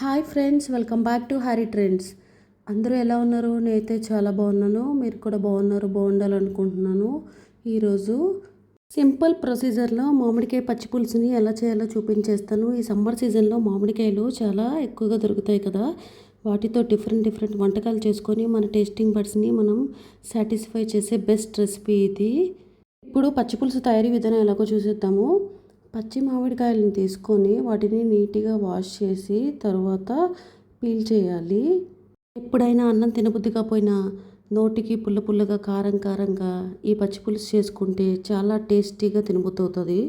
Hi friends welcome back to Harry trends. అందరూ ఎలా ఉన్నారు? నేనైతే చాలా బాగున్నాను. మీరు కూడా బాగున్నారు బాగుండాలనుకుంటున్నాను. ఈరోజు సింపుల్ ప్రొసీజర్లో మామిడికాయ పచ్చి పులుసుని ఎలా చేయాలో చూపించేస్తాను. ఈ సమ్మర్ సీజన్లో మామిడికాయలు చాలా ఎక్కువగా దొరుకుతాయి కదా. వాటితో డిఫరెంట్ డిఫరెంట్ వంటకాలు చేసుకొని మన టేస్టింగ్ బడ్స్ని మనం సాటిస్ఫై చేసే బెస్ట్ రెసిపీ ఇది. ఇప్పుడు పచ్చి పులుసు తయారీ విధానం ఎలాగో చూసేద్దాము. పచ్చి మామిడికాయలను తీసుకొని వాటిని నీట్గా వాష్ చేసి తర్వాత పీల్ చేయాలి. ఎప్పుడైనా అన్నం తినబుద్ధిగా పోయినా నోటికి పుల్ల పుల్లగా కారం కారంగా ఈ పచ్చి పులుసు చేసుకుంటే చాలా టేస్టీగా తినబుద్ధి అవుతుంది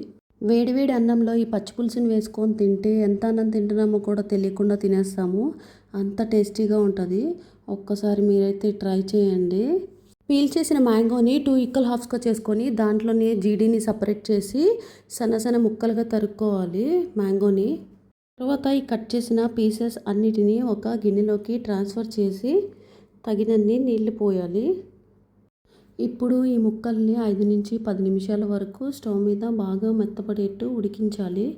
వేడివేడి అన్నంలో ఈ పచ్చి పులుసుని వేసుకొని తింటే ఎంత అన్నం తింటున్నామో కూడా తెలియకుండా తినేస్తాము. అంత టేస్టీగా ఉంటుంది. ఒక్కసారి మీరైతే ట్రై చేయండి. పీల్ చేసిన మ్యాంగోని టూ ఈక్వల్ హాఫ్స్గా చేసుకొని దాంట్లోనే జీడీని సపరేట్ చేసి సన్న సన్న ముక్కలుగా తరుక్కోవాలి మ్యాంగోని. తర్వాత ఈ కట్ చేసిన పీసెస్ అన్నిటినీ ఒక గిన్నెలోకి ట్రాన్స్ఫర్ చేసి తగినన్ని నీళ్ళు పోయాలి. ఇప్పుడు ఈ ముక్కల్ని ఐదు నుంచి పది నిమిషాల వరకు స్టవ్ మీద బాగా మెత్తపడేట్టు ఉడికించాలి.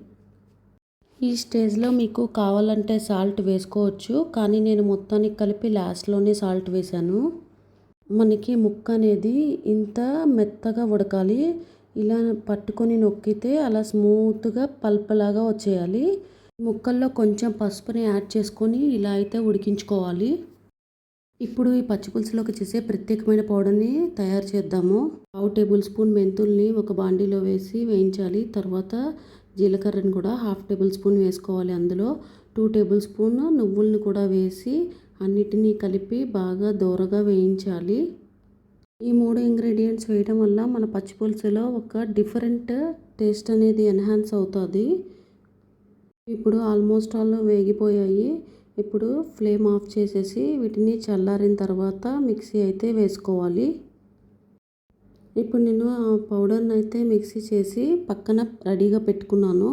ఈ స్టేజ్లో మీకు కావాలంటే సాల్ట్ వేసుకోవచ్చు కానీ నేను మొత్తానికి కలిపి లాస్ట్లోనే సాల్ట్ వేశాను. మనకి ముక్క అనేది ఇంత మెత్తగా ఉడకాలి. ఇలా పట్టుకొని నొక్కితే అలా స్మూత్గా పల్పలాగా వచ్చేయాలి. ముక్కల్లో కొంచెం పసుపుని యాడ్ చేసుకొని ఇలా అయితే ఉడికించుకోవాలి. ఇప్పుడు ఈ పచ్చిపులుసులోకి చేసే ప్రత్యేకమైన పౌడర్ని తయారు చేద్దాము. పావు టేబుల్ స్పూన్ మెంతుల్ని ఒక బాండీలో వేసి వేయించాలి. తర్వాత జీలకర్రని కూడా హాఫ్ టేబుల్ స్పూన్ వేసుకోవాలి అందులో. టూ టేబుల్ స్పూన్ నువ్వుల్ని కూడా వేసి అన్నిటినీ కలిపి బాగా దోరగా వేయించాలి. ఈ మూడు ఇంగ్రీడియంట్స్ వేయడం వల్ల మన పచ్చి పులుసులో ఒక డిఫరెంట్ టేస్ట్ అనేది ఎన్హాన్స్ అవుతుంది. ఇప్పుడు ఆల్మోస్ట్ ఆల్ వేగిపోయాయి. ఇప్పుడు ఫ్లేమ్ ఆఫ్ చేసేసి వీటిని చల్లారిన తర్వాత మిక్సీ అయితే వేసుకోవాలి. ఇప్పుడు నేను ఆ పౌడర్ని అయితే మిక్సీ చేసి పక్కన రెడీగా పెట్టుకున్నాను.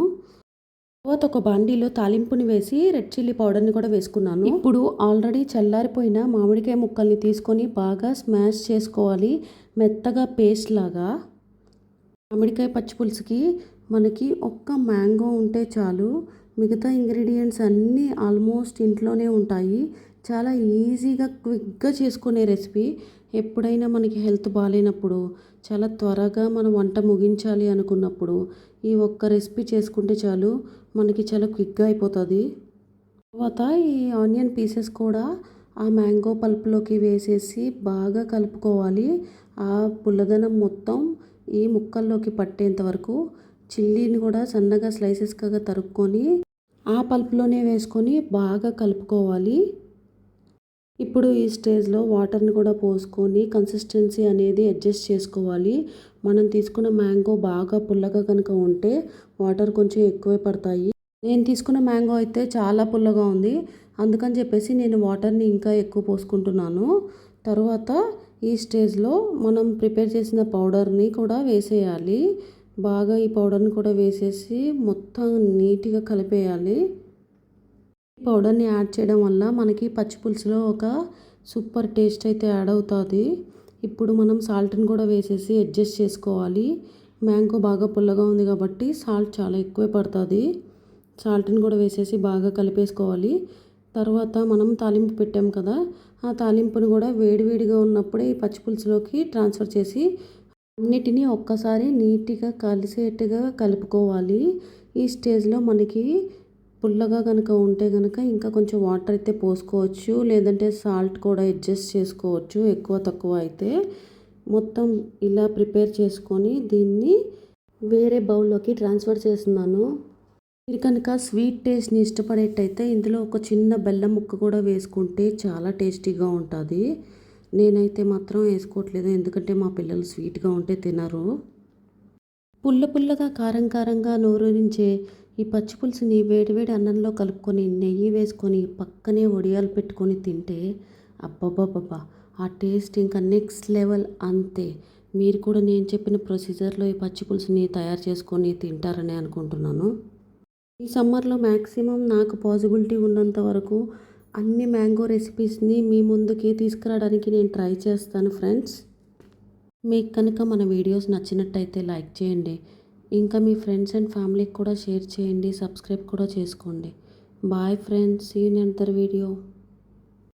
తర్వాత ఒక బాండీలో తాలింపుని వేసి రెడ్ చిల్లీ పౌడర్ని కూడా వేసుకున్నాను. ఇప్పుడు ఆల్రెడీ చల్లారిపోయిన మామిడికాయ ముక్కల్ని తీసుకొని బాగా స్మాష్ చేసుకోవాలి. మెత్తగా పేస్ట్ లాగా. మామిడికాయ పచ్చి పులుసుకి మనకి ఒక్క మ్యాంగో ఉంటే చాలు. మిగతా ఇంగ్రీడియంట్స్ అన్నీ ఆల్మోస్ట్ ఇంట్లోనే ఉంటాయి. చాలా ఈజీగా క్విక్గా చేసుకునే రెసిపీ. ఎప్పుడైనా మనకి హెల్త్ బాగాలేనప్పుడు చాలా త్వరగా మనం వంట ముగించాలి అనుకున్నప్పుడు ఈ ఒక్క రెసిపీ చేసుకుంటే చాలు మనకి చాలా క్విక్గా అయిపోతుంది. తర్వాత ఈ ఆనియన్ పీసెస్ కూడా ఆ మ్యాంగో పల్ప్లోకి వేసేసి బాగా కలుపుకోవాలి. ఆ పుల్లదనం మొత్తం ఈ ముక్కల్లోకి పట్టేంత వరకు చిల్లీని కూడా సన్నగా స్లైసెస్గా తరుక్కొని ఆ పల్ప్లోనే వేసుకొని బాగా కలుపుకోవాలి. ఇప్పుడు ఈ స్టేజ్లో వాటర్ని కూడా పోసుకొని కన్సిస్టెన్సీ అనేది అడ్జస్ట్ చేసుకోవాలి. మనం తీసుకున్న మ్యాంగో బాగా పుల్లగా కనుక ఉంటే వాటర్ కొంచెం ఎక్కువే పడతాయి. నేను తీసుకున్న మ్యాంగో అయితే చాలా పుల్లగా ఉంది. అందుకని చెప్పేసి నేను వాటర్ని ఇంకా ఎక్కువ పోసుకుంటున్నాను. తర్వాత ఈ స్టేజ్లో మనం ప్రిపేర్ చేసిన పౌడర్ని కూడా వేసేయాలి. బాగా ఈ పౌడర్ని కూడా వేసేసి మొత్తం నీట్గా కలిపేయాలి. ఈ పౌడర్ని యాడ్ చేయడం వల్ల మనకి పచ్చి పులుసులో ఒక సూపర్ టేస్ట్ అయితే యాడ్ అవుతుంది. ఇప్పుడు మనం సాల్ట్ని కూడా వేసేసి అడ్జస్ట్ చేసుకోవాలి. మ్యాంగో బాగా పుల్లగా ఉంది కాబట్టి సాల్ట్ చాలా ఎక్కువే పడుతుంది. సాల్ట్ని కూడా వేసేసి బాగా కలిపేసుకోవాలి. తర్వాత మనం తాలింపు పెట్టాం కదా ఆ తాలింపుని కూడా వేడివేడిగా ఉన్నప్పుడే ఈ పచ్చి పులుసులోకి ట్రాన్స్ఫర్ చేసి అన్నిటినీ ఒక్కసారి నీట్గా కలిసేట్టుగా కలుపుకోవాలి. ఈ స్టేజ్లో మనకి పుల్లగా కనుక ఉంటే కనుక ఇంకా కొంచెం వాటర్ అయితే పోసుకోవచ్చు. లేదంటే సాల్ట్ కూడా అడ్జస్ట్ చేసుకోవచ్చు ఎక్కువ తక్కువ అయితే. మొత్తం ఇలా ప్రిపేర్ చేసుకొని దీన్ని వేరే బౌల్లోకి ట్రాన్స్ఫర్ చేస్తున్నాను. మీరు కనుక స్వీట్ టేస్ట్ని ఇష్టపడేటైతే ఇందులో ఒక చిన్న బెల్లం ముక్క కూడా వేసుకుంటే చాలా టేస్టీగా ఉంటుంది. నేనైతే మాత్రం వేసుకోవట్లేదు. ఎందుకంటే మా పిల్లలు స్వీట్గా ఉంటే తినరు. పుల్ల పుల్లగా కారం కారంగా నోరూరించే ఈ పచ్చి పులుసుని వేడివేడి అన్నంలో కలుపుకొని నెయ్యి వేసుకొని పక్కనే వడియాలు పెట్టుకొని తింటే అబ్బబ్బబ్బబ్బా! ఆ టేస్ట్ ఇంకా నెక్స్ట్ లెవెల్ అంతే. మీరు కూడా నేను చెప్పిన ప్రొసీజర్లో ఈ పచ్చి పులుసుని తయారు చేసుకొని తింటారని అనుకుంటున్నాను. ఈ సమ్మర్లో మ్యాక్సిమం నాకు పాసిబిలిటీ ఉన్నంత వరకు అన్ని మ్యాంగో రెసిపీస్ని మీ ముందుకి తీసుకురావడానికి నేను ట్రై చేస్తాను ఫ్రెండ్స్. మీకు కనుక మన వీడియోస్ నచ్చినట్టయితే లైక్ చేయండి. ఇంకా మీ ఫ్రెండ్స్ అండ్ ఫ్యామిలీకి కూడా షేర్ చేయండి సబ్స్క్రైబ్ కూడా చేసుకోండి. Bye friends see in another video.